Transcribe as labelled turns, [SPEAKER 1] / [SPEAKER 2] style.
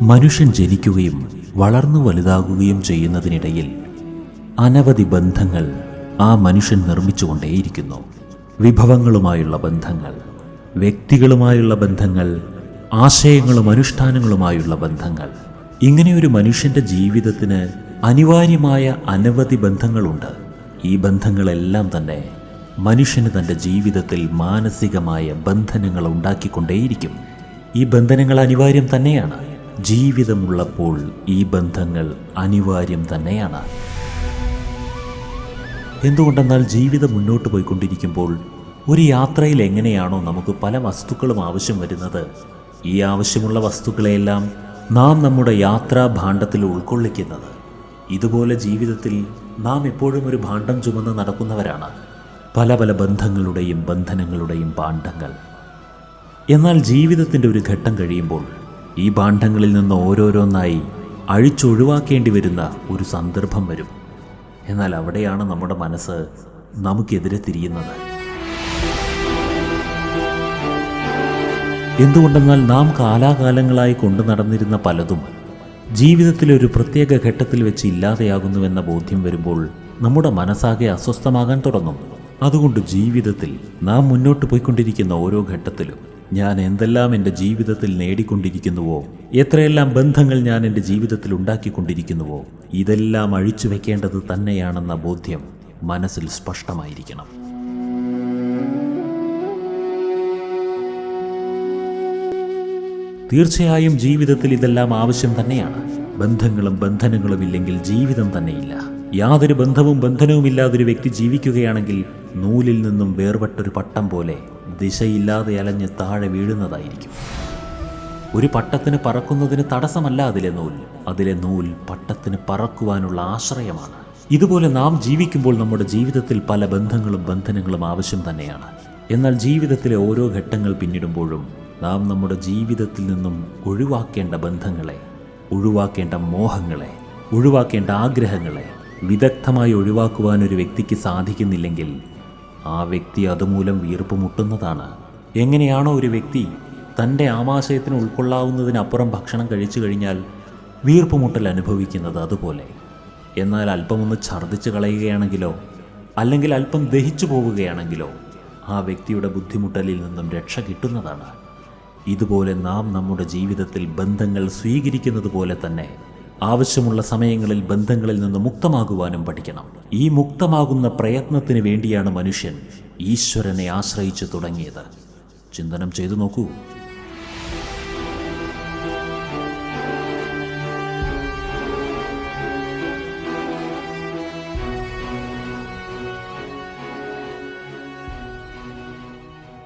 [SPEAKER 1] മനുഷ്യൻ ജനിക്കുകയും വളർന്നു വലുതാകുകയും ചെയ്യുന്നതിനിടയിൽ അനവധി ബന്ധങ്ങൾ ആ മനുഷ്യൻ നിർമ്മിച്ചുകൊണ്ടേയിരിക്കുന്നു. വിഭവങ്ങളുമായുള്ള ബന്ധങ്ങൾ വ്യക്തികളുമായുള്ള ബന്ധങ്ങൾ ആശയങ്ങളും അനുഷ്ഠാനങ്ങളുമായുള്ള ബന്ധങ്ങൾ. ഇങ്ങനെയൊരു മനുഷ്യന്റെ ജീവിതത്തിന് അനിവാര്യമായ അനവധി ബന്ധങ്ങളുണ്ട്. ഈ ബന്ധങ്ങളെല്ലാം തന്നെ മനുഷ്യന് തന്റെ ജീവിതത്തിൽ മാനസികമായ ബന്ധനങ്ങൾ ഉണ്ടാക്കിക്കൊണ്ടേയിരിക്കും. ഈ ബന്ധനങ്ങൾ അനിവാര്യം തന്നെയാണ്. ജീവിതമുള്ളപ്പോൾ ഈ ബന്ധങ്ങൾ അനിവാര്യം തന്നെയാണ്. എന്തുകൊണ്ടെന്നാൽ ജീവിതം മുന്നോട്ട് പോയിക്കൊണ്ടിരിക്കുമ്പോൾ ഒരു യാത്രയിൽ എങ്ങനെയാണോ നമുക്ക് പല വസ്തുക്കളും ആവശ്യം വരുന്നത്. ഈ ആവശ്യമുള്ള വസ്തുക്കളെയെല്ലാം നാം നമ്മുടെ യാത്രാ ഭാണ്ഡത്തിൽ ഉൾക്കൊള്ളിക്കുന്നത്. ഇതുപോലെ ജീവിതത്തിൽ നാം എപ്പോഴും ഒരു ഭാണ്ഡം ചുമന്ന് നടക്കുന്നവരാണ്. പല പല ബന്ധങ്ങളുടെയും ബന്ധനങ്ങളുടെയും ഭാണ്ഡങ്ങൾ. എന്നാൽ ജീവിതത്തിന്റെ ഒരു ഘട്ടം കഴിയുമ്പോൾ ഈ ഭാണ്ഡങ്ങളിൽ നിന്ന് ഓരോരോന്നായി അഴിച്ചൊഴിവാക്കേണ്ടി വരുന്ന ഒരു സന്ദർഭം വരും. എന്നാൽ അവിടെയാണ് നമ്മുടെ മനസ്സ് നമുക്കെതിരെ തിരിയുന്നത്. എന്തുകൊണ്ടെന്നാൽ നാം കാലാകാലങ്ങളായി കൊണ്ടു നടന്നിരുന്ന പലതും ജീവിതത്തിലെ ഒരു പ്രത്യേക ഘട്ടത്തിൽ വെച്ച് ഇല്ലാതെയാകുന്നുവെന്ന ബോധ്യം വരുമ്പോൾ നമ്മുടെ മനസ്സാകെ അസ്വസ്ഥമാകാൻ തുടങ്ങും. അതുകൊണ്ട് ജീവിതത്തിൽ നാം മുന്നോട്ട് പോയിക്കൊണ്ടിരിക്കുന്ന ഓരോ ഘട്ടത്തിലും ഞാൻ എന്തെല്ലാം എന്റെ ജീവിതത്തിൽ നേടിക്കൊണ്ടിരിക്കുന്നുവോ എത്രയെല്ലാം ബന്ധങ്ങൾ ഞാൻ എന്റെ ജീവിതത്തിൽ ഉണ്ടാക്കിക്കൊണ്ടിരിക്കുന്നുവോ ഇതെല്ലാം അഴിച്ചു വെക്കേണ്ടത് തന്നെയാണെന്ന ബോധ്യം മനസ്സിൽ സ്പഷ്ടമായിരിക്കണം. തീർച്ചയായും ജീവിതത്തിൽ ഇതെല്ലാം ആവശ്യം തന്നെയാണ്. ബന്ധങ്ങളും ബന്ധനങ്ങളും ഇല്ലെങ്കിൽ ജീവിതം തന്നെയില്ല. യാതൊരു ബന്ധവും ബന്ധനവും ഇല്ലാതൊരു വ്യക്തി ജീവിക്കുകയാണെങ്കിൽ നൂലിൽ നിന്നും വേർപെട്ടൊരു പട്ടം പോലെ ദിശയില്ലാതെ അലഞ്ഞ് താഴെ വീഴുന്നതായിരിക്കും. ഒരു പട്ടത്തിന് പറക്കുന്നതിന് തടസ്സമല്ല അതിലെ നൂൽ. അതിലെ നൂൽ പട്ടത്തിന് പറക്കുവാനുള്ള ആശ്രയമാണ്. ഇതുപോലെ നാം ജീവിക്കുമ്പോൾ നമ്മുടെ ജീവിതത്തിൽ പല ബന്ധങ്ങളും ബന്ധനങ്ങളും ആവശ്യം തന്നെയാണ്. എന്നാൽ ജീവിതത്തിലെ ഓരോ ഘട്ടങ്ങൾ പിന്നിടുമ്പോഴും നാം നമ്മുടെ ജീവിതത്തിൽ നിന്നും ഒഴിവാക്കേണ്ട ബന്ധങ്ങളെ ഒഴിവാക്കേണ്ട മോഹങ്ങളെ ഒഴിവാക്കേണ്ട ആഗ്രഹങ്ങളെ വിദഗ്ധമായി ഒഴിവാക്കുവാൻ ഒരു വ്യക്തിക്ക് സാധിക്കുന്നില്ലെങ്കിൽ ആ വ്യക്തി അതുമൂലം വീർപ്പ് മുട്ടുന്നതാണ്. എങ്ങനെയാണോ ഒരു വ്യക്തി തന്റെ ആമാശയത്തിന് ഉൾക്കൊള്ളാവുന്നതിനപ്പുറം ഭക്ഷണം കഴിച്ചു കഴിഞ്ഞാൽ വീർപ്പ് മുട്ടൽ അനുഭവിക്കുന്നത് അതുപോലെ. എന്നാൽ അല്പമൊന്ന് ഛർദ്ദിച്ച് കളയുകയാണെങ്കിലോ അല്ലെങ്കിൽ അല്പം ദഹിച്ചു പോവുകയാണെങ്കിലോ ആ വ്യക്തിയുടെ ബുദ്ധിമുട്ടലിൽ നിന്നും രക്ഷ കിട്ടുന്നതാണ്. ഇതുപോലെ നാം നമ്മുടെ ജീവിതത്തിൽ ബന്ധങ്ങൾ സ്വീകരിക്കുന്നത് പോലെ തന്നെ ആവശ്യമുള്ള സമയങ്ങളിൽ ബന്ധങ്ങളിൽ നിന്ന് മുക്തമാകുവാനും പഠിക്കണം. ഈ മുക്തമാകുന്ന പ്രയത്നത്തിന് വേണ്ടിയാണ് മനുഷ്യൻ ഈശ്വരനെ ആശ്രയിച്ചു തുടങ്ങിയത്. ചിന്തനം ചെയ്തു നോക്കൂ.